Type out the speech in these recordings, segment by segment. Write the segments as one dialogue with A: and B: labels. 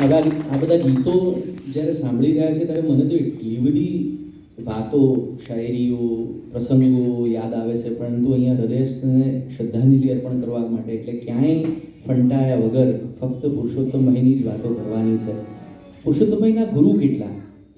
A: આવા આ બધા ગીતો જ્યારે સાંભળી રહ્યા છે ત્યારે મને તો એટલી બધી વાતો, શાયરીઓ, પ્રસંગો યાદ આવે છે. પરંતુ અહીંયા હૃદયસ્થને શ્રદ્ધાંજલિ અર્પણ કરવા માટે એટલે ક્યાંય ફંટાયા વગર ફક્ત પુરુષોત્તમભાઈની જ વાતો કરવાની છે. પુરુષોત્તમભાઈના ગુરુ કેટલા?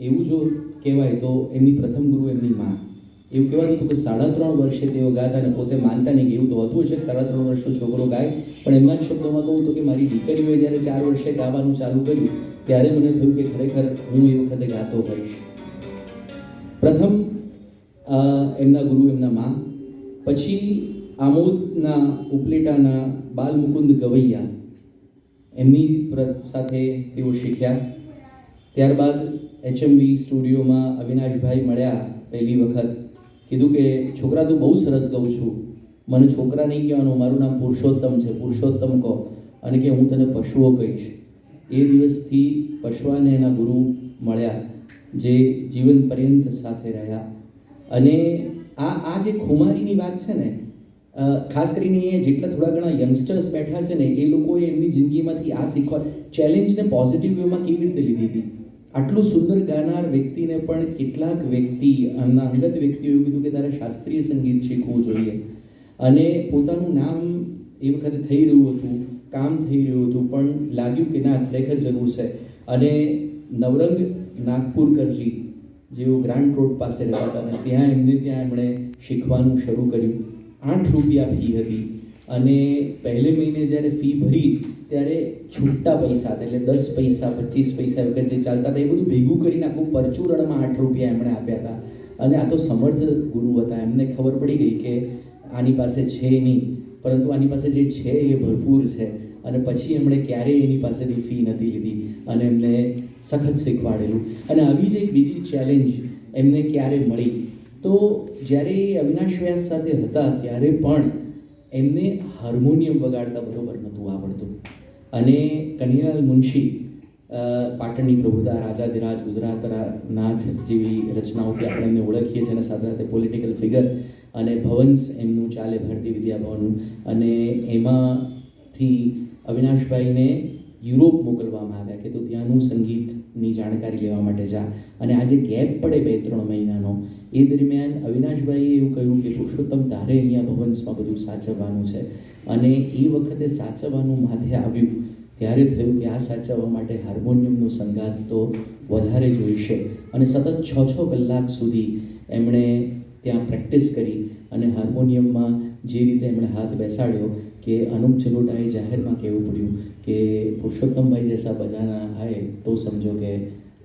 A: એવું જો કહેવાય તો એમની પ્રથમ ગુરુ એમની માં. એવું કહેવાનું હતું કે સાડા ત્રણ વર્ષે તેઓ ગાતા અને પોતે માનતા નહીં કે એવું તો હોતું હશે કે સાડા ત્રણ વર્ષનો છોકરો ગાય. પણ એમના જ શબ્દોમાં કહું તો કે મારી દીકરીઓએ જ્યારે ચાર વર્ષે ગાવાનું ચાલુ કર્યું, ત્યારે મને થયું કે ખરેખર હું એ વખતે ગાતો હોઈશ. પ્રથમ એમના ગુરુ, એમના મા. પછી આમોદના ઉપલેટાના બાલ મુકુંદ ગવૈયા. એમની સાથે તેઓ શીખ્યા. ત્યારબાદ એચએમબી સ્ટુડિયોમાં અવિનાશભાઈ મળ્યા પહેલી વખત. કીધું કે, છોકરા, તું બહુ સરસ ગાઉં છું. મને છોકરા નહીં કહેવાનું, મારું નામ પુરુષોત્તમ છે. પુરુષોત્તમ કહો. અને કે, હું તને પશુઓ કહીશ. એ દિવસથી પશુઆને એના ગુરુ મળ્યા, જે જીવન પર્યંત સાથે રહ્યા. અને આ આ જે ખુમારીની વાત છે ને ખાસ કરીને એ જેટલા થોડા ઘણા યંગસ્ટર્સ બેઠા છે ને, એ લોકોએ એમની જિંદગીમાંથી આ શીખવા ચેલેન્જને પોઝિટિવ વેમાં કેવી રીતે લીધી હતી? આટલું સુંદર ગાનાર વ્યક્તિને પણ કેટલાક વ્યક્તિ એમના અંગત વ્યક્તિઓ એવું કીધું કે તારે શાસ્ત્રીય સંગીત શીખવું જોઈએ. અને પોતાનું નામ એ વખતે થઈ રહ્યું હતું, કામ થઈ રહ્યું હતું, પણ લાગ્યું કે ના, ખરેખર જરૂર છે. અને નવરંગ નાગપુર કરજી જેઓ ગ્રાન્ડ રોડ પાસે રહેતા હતા, ત્યાં એમને ત્યાં એમણે શીખવાનું શરૂ કર્યું. આઠ રૂપિયા ફી હતી. અને પહેલે મહિને જ્યારે ફી ભરી, ત્યારે છૂટા પૈસા હતા, એટલે દસ પૈસા, પચીસ પૈસા વખત જે ચાલતા હતા, એ બધું ભેગું કરીને આખું પરચુરણમાં આઠ રૂપિયા એમણે આપ્યા હતા. અને આ તો સમર્થ ગુરુ હતા. એમને ખબર પડી ગઈ કે આની પાસે છે નહીં. પરંતુ આની પાસે જે છે એ ભરપૂર છે. અને પછી એમણે ક્યારેય એની પાસેથી ફી નથી લીધી. અને એમને સખત શીખવાડેલું. અને આવી જ એક બીજી ચેલેન્જ એમને ક્યારે મળી? તો જ્યારે એ અવિનાશ વ્યાસ સાથે હતા, ત્યારે પણ એમને હાર્મોનિયમ વગાડતા બરોબર નહોતું આવડતું. અને કનૈયાલાલ મુનશી પાટણની પ્રભુતા રાજાધિરાજ ગુજરાતરા નાથ જેવી રચનાઓથી આપણે એમને ઓળખીએ છીએ અને સાથે સાથે પોલિટિકલ ફિગર અને ભવન્સ એમનું ચાલે ભારતીય વિદ્યાભવન અને એમાંથી અવિનાશભાઈને યુરોપ મોકલવામાં આવ્યા કે તો ત્યાંનું સંગીતની જાણકારી લેવા માટે જા. અને આજે ગેપ પડે બે ત્રણ મહિનાનો. એ દરમિયાન અવિનાશભાઈએ એવું કહ્યું કે પુરુષોત્તમ તારે અહીંયા ભવન્સમાં બધું સાચવવાનું છે. અને એ વખતે સાચવવાનું માથે આવ્યું. ત્યારે થયું કે આ સાચવવા માટે હાર્મોનિયમનો સંગાત તો વધારે જોઈશે અને સતત છ છ કલાક સુધી એમણે ત્યાં પ્રેક્ટિસ કરી અને હાર્મોનિયમમાં જે રીતે એમણે હાથ બેસાડ્યો કે અનુપ જલોટાએ જાહેરમાં કહેવું પડ્યું કે પુરુષોત્તમભાઈ જૈસા બજાના હાય તો સમજો કે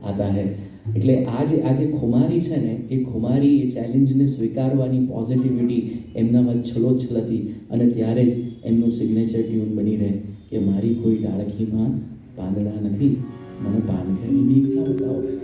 A: આતા હૈ. એટલે આ જે આ જે ખુમારી છે ને, એ ખુમારી એ ચેલેન્જને સ્વીકારવાની પોઝિટિવિટી એમનામાં છલોછલતી અને ત્યારે જ એમનું સિગ્નેચર ટ્યુન બની રહે કે મારી કોઈ ડાળખીમાં પાંદડા નથી, મને પાનખરની બીક ના બતાવો.